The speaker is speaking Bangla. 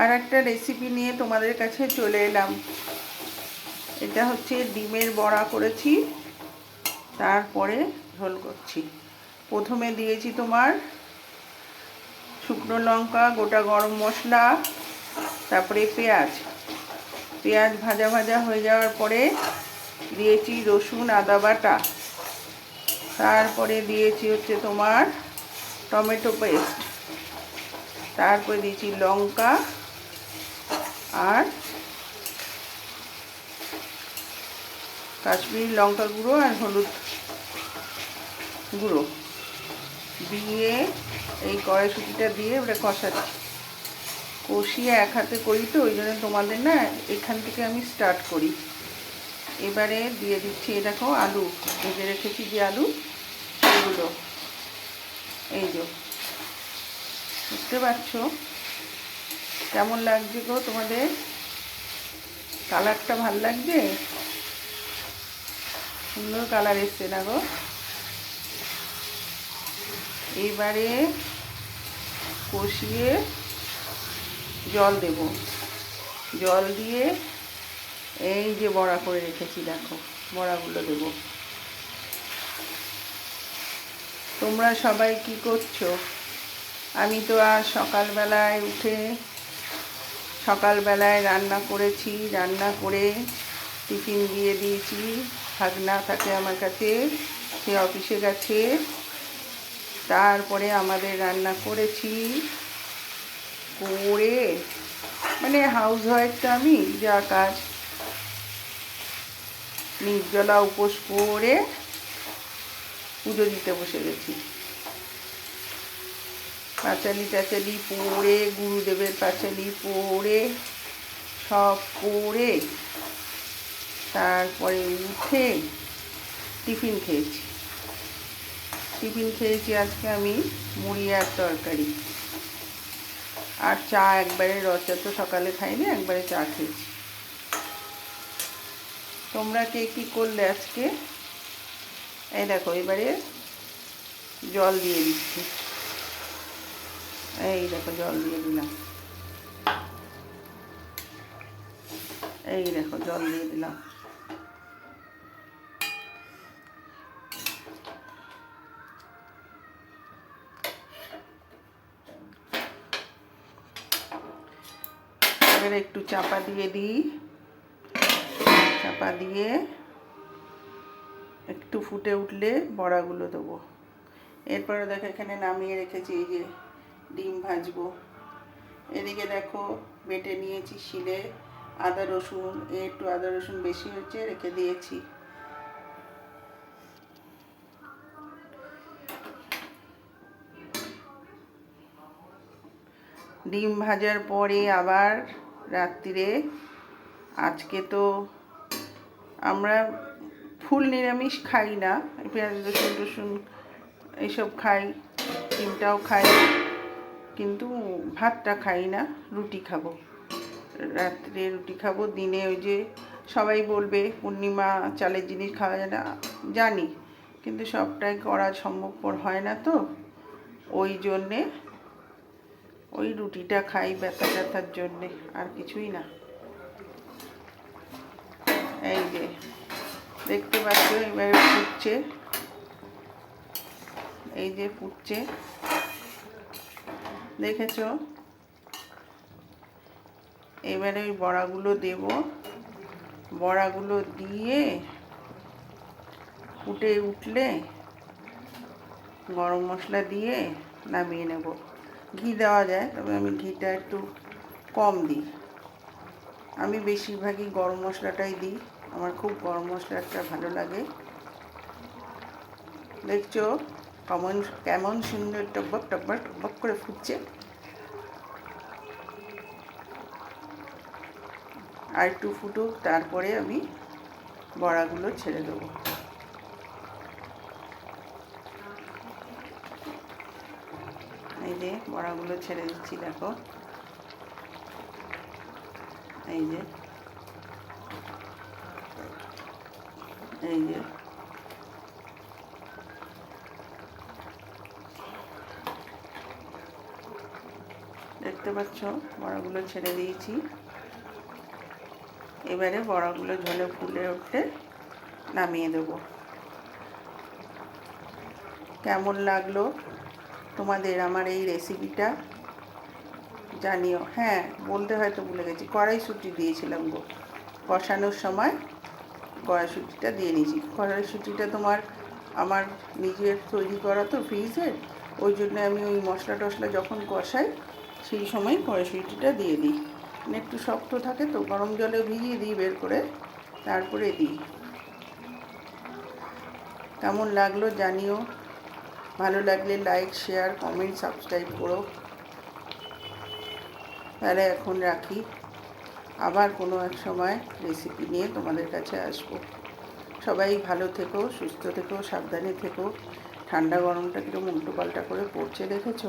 আর একটা রেসিপি নিয়ে তোমাদের কাছে চলে এলাম। এটা হচ্ছে ডিমের বড়া করেছি, তারপরে ঝোল করছি। প্রথমে দিয়েছি তোমার শুকনো লঙ্কা, গোটা গরম মশলা, তারপরে পেঁয়াজ। পেঁয়াজ ভাজা ভাজা হয়ে যাওয়ার পরে দিয়েছি রসুন, আদা বাটা। তারপরে দিয়েছি হচ্ছে তোমার টমেটো পেস্ট। তারপরে দিয়েছি লঙ্কা আর কাশ্মীরি লঙ্কা গুঁড়ো আর হলুদ গুঁড়ো দিয়ে এই কড়াইশুটিটা দিয়ে ওটা কষাচ্ছি। কষিয়ে এক হাতে করি তো, ওই জন্য তোমাদের না এখান থেকে আমি স্টার্ট করি। এবারে দিয়ে দিচ্ছি এ দেখো আলু, ভেজে রেখেছি যে আলু, সেগুলো। এই যে, বুঝতে পারছ? কেমন লাগছে গো তোমাদের? কালারটা ভালো লাগছে? সুন্দর কালার এসছে না গো? এবারে কষিয়ে জল দেব। জল দিয়ে এই যে বড়া করে রেখেছি, দেখো, বড়াগুলো দেব। তোমরা সবাই কি করছ? আমি তো আর সকালবেলায় উঠে সকালবেলায় রান্না করেছি, রান্না করে টিফিন দিয়ে দিয়েছি। ভাগনা থাকে আমার কাছে, সে অফিসে গেছে। তারপরে আমাদের রান্না করেছি করে মানে হাউস ওয়াইফটা আমি, যা কাজ। নির্জলা উপোস করে পুজো দিতে বসে গেছি। পাঁচালি টাচালি পড়ে, গুরুদেবের পাঁচালি পড়ে, সব পড়ে। তারপরে উঠে টিফিন খেয়েছি। টিফিন খেয়েছি আজকে আমি মুড়ি আর তরকারি। আর চা একবারে রচা তো সকালে খাইনি, একবারে চা খেয়েছি। তোমরা কে কী করলে আজকে? এই দেখো, এবারে জল দিয়ে দিচ্ছি। এই দেখো জল দিয়ে দিলাম। এই দেখো জল দিয়ে দিলাম। একটু চাপা দিয়ে দিই। চাপা দিয়ে একটু ফুটে উঠলে বড়াগুলো দেবো। এরপরে দেখো এখানে নামিয়ে রেখেছি এই যে ডিম ভাজবো। এদিকে দেখো বেটে নিয়েছি শিলে আদা, রসুন একটু আদা, রসুন বেশি হয়েছে, রেখে দিয়েছি। ডিম ভাজার পরে আবার রাত্রিরে, আজকে তো আমরা ফুল নিরামিষ খাই না, পেঁয়াজ, রসুন টসুন এইসব খাই, ডিমটাও খাই। কিন্তু ভাতটা খাই না, রুটি খাব। রাত্রে রুটি খাব, দিনে ওই যে সবাই বলবে পূর্ণিমা চালের জিনিস খাওয়া যায় না, জানি। কিন্তু সবটাই করা সম্ভবপর হয় না তো। ওই জন্যে ওই রুটিটা খাই ব্যথা ব্যথার জন্যে, আর কিছুই না। এই যে, দেখতে পাচ্ছ এবারে ফুটছে। এই যে ফুটছে। দেখেছ? এবারে ওই বড়াগুলো দেব। বড়াগুলো দিয়ে ফুটে উঠলে গরম মশলা দিয়ে নামিয়ে নেব। ঘি দেওয়া যায়, তবে আমি ঘিটা একটু কম দিই। আমি বেশিরভাগই গরম মশলাটাই দিই। আমার খুব গরম মশলাটা ভালো লাগে। দেখছ? কেমন কেমন সুন্দর টকবক টকবক টকবক করে ফুটছে। আর একটু ফুটুক, তারপরে আমি বড়াগুলো ছেড়ে দেবো। এই যে বড়াগুলো ছেড়ে দিচ্ছি, দেখো। এই যে। এই যে। দেখতে পাচ্ছ? বড়াগুলো ছেড়ে দিয়েছি। এবারে বড়াগুলো ঝোলে ফুলে উঠলে নামিয়ে দেবো। কেমন লাগল তোমাদের আমার এই রেসিপিটা জানিও। হ্যাঁ বলতে হয়তো ভুলে গেছি। কড়াইশুঁটি দিয়েছিলাম গো। কষানোর সময় কড়াইশুঁটিটা দিয়ে নিয়েছি। কড়াইশুঁটিটা তোমার আমার নিজের তৈরি করা তো ফ্রিজের ওই জন্য আমি ওই মশলা টশলা যখন কষাই সেই সময় কড়াইশুঁটিটা দিয়ে দিই। মানে একটু শক্ত থাকে তো, গরম জলে ভিজিয়ে দিই বের করে, তারপরে দিই। কেমন লাগল জানিও। ভালো লাগলে লাইক শেয়ার কমেন্ট সাবস্ক্রাইব করো। তাহলে এখন রাখি। আবার কোনো এক সময় রেসিপি নিয়ে তোমাদের কাছে আসব। সবাই ভালো থেকো, সুস্থ থেকো, সাবধানে থেকো। ঠান্ডা গরমটা কীরকম উল্টো পাল্টা করে পড়ছে দেখেছ?